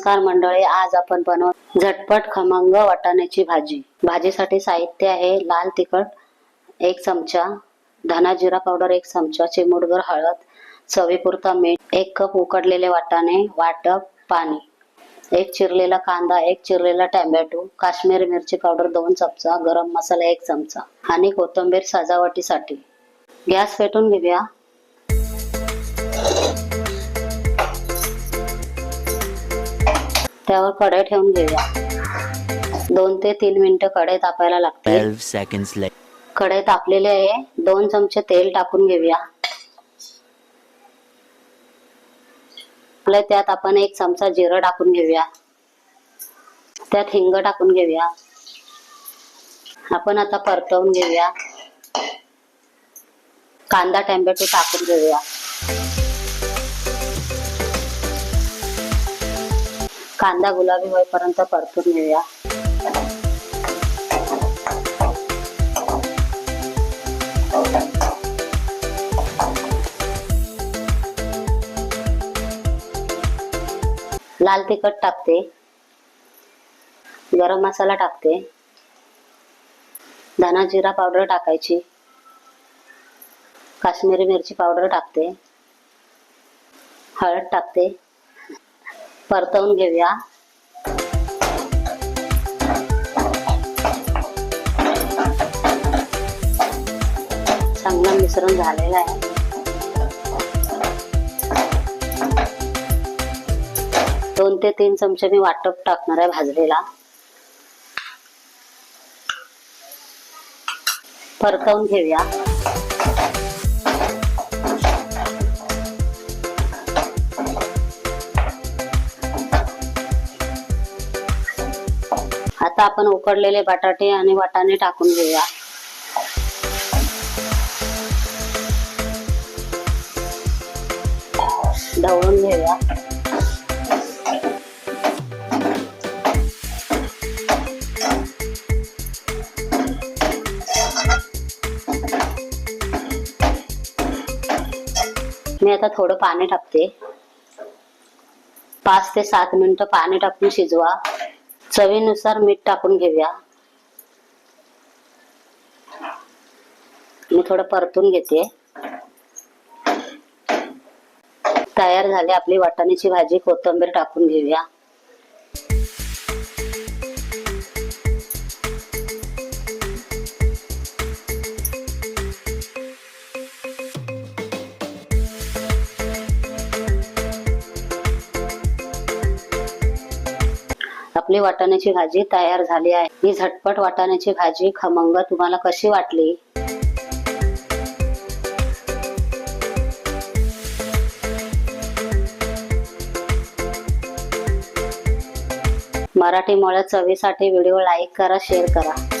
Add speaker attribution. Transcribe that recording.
Speaker 1: नमस्कार मंडळी आज आपण बनवत झटपट खमंग वाटाण्याची भाजी. भाजीसाठी साहित्य आहे लाल तिखट एक चमचा धना जिरा पावडर एक चमचा चिमूटभर हळद चवीपुरता मीठ एक कप उकडलेले वाटाणे वाटप पाणी एक चिरलेला कांदा एक चिरलेला टॅमॅटो काश्मीरी मिरची पावडर दोन चमचा गरम मसाला एक चमचा आणि कोथिंबीर सजावटीसाठी. गॅस पेटून घेऊया. त्यावर कढई ठेवून घेऊया दोन ते तीन मिनिटं कढई तापायला लागते
Speaker 2: 12 seconds later.
Speaker 1: कढई तापलेली आहे. दोन चमचे तेल टाकून घेऊया. त्यात आपण एक चमचा जिरं टाकून घेऊया. त्यात हिंग टाकून घेऊया. आपण आता परतवून घेऊया. कांदा टॅमॅटो टाकून घेऊया. कांदा गुलाबी होईपर्यंत परतून घेऊया. लाल तिखट टाकते. गरम मसाला टाकते. धना जिरा पावडर टाकायची. काश्मीरी मिरची पावडर टाकते. हळद टाकते. परतवून घेऊया. चांगला मिश्रण झालेला आहे. दोन ते तीन चमचे मी वाटप टाकणार आहे भाजलेला. परतवून घेऊया. आता आपण उकडलेले बटाटे आणि वाटाणे टाकून घेऊया. ढवळून घेऊया. मी आता थोडं पाणी टाकते. पाच ते सात मिनिटं पाणी टाकून शिजवा. चवीनुसार मीठ टाकून घेऊया. मी थोडं परतून घेते. तयार झाली आपली वाटाण्याची भाजी कोथिंबीर टाकून घेऊया. आपली वाटाण्याची भाजी तयार झाली आहे. ही झटपट वाटाण्याची भाजी खमंग तुम्हाला कशी वाटली? मराठी मुळे चवीसाठी व्हिडिओ लाईक करा शेअर करा.